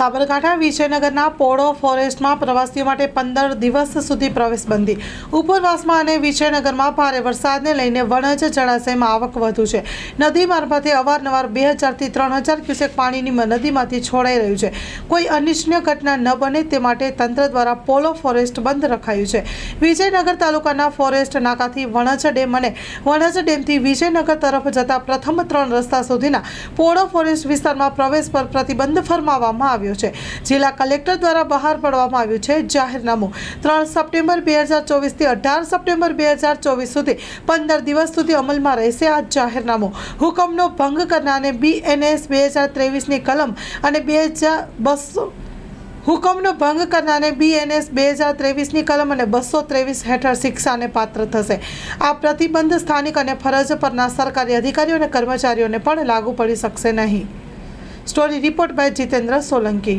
સાબરકાંઠા, વિજયનગરના પોળો ફોરેસ્ટમાં પ્રવાસીઓ માટે પંદર દિવસ સુધી પ્રવેશબંધી. ઉપરવાસમાં અને વિજયનગરમાં ભારે વરસાદને લઈને વણજ જળાશયમાં આવક વધુ છે. નદી મારફતે અવારનવાર બે હજારથી ત્રણ હજાર ક્યુસેક પાણીની નદીમાંથી છોડાઈ રહ્યું છે. કોઈ અનિચ્છનીય ઘટના ન બને તે માટે તંત્ર દ્વારા પોલો ફોરેસ્ટ બંધ રખાયું છે. વિજયનગર તાલુકાના ફોરેસ્ટ નાકાથી વણજ ડેમ અને વણજ ડેમથી વિજયનગર તરફ જતા પ્રથમ ત્રણ રસ્તા સુધીના પોળો ફોરેસ્ટ વિસ્તારમાં પ્રવેશ પર પ્રતિબંધ ફરમાવવામાં આવ્યો છે. જિલ્લા કલેક્ટર દ્વારા બહાર પાડવામાં આવ્યું છે જાહેરનામું. ત્રણ સપ્ટેમ્બર બે હજાર ચોવીસથી અઢાર સપ્ટેમ્બર બે હજાર ચોવીસ સુધી પંદર દિવસ સુધી અમલમાં રહેશે આ જાહેરનામું. હુકમનો ભંગ કરનારને બીએનએસ બે હજાર ત્રેવીસની કલમ અને બે હજાર બસો હુકમનો ભંગ કરનારને બીએનએસ બે હજાર ત્રેવીસની કલમ અને બસો ત્રેવીસ હેઠળ શિક્ષાને પાત્ર થશે. આ પ્રતિબંધ સ્થાનિક અને ફરજ પરના સરકારી અધિકારીઓ અને કર્મચારીઓને પણ લાગુ પડી શકશે નહીં. Story report by Jitendra Solanki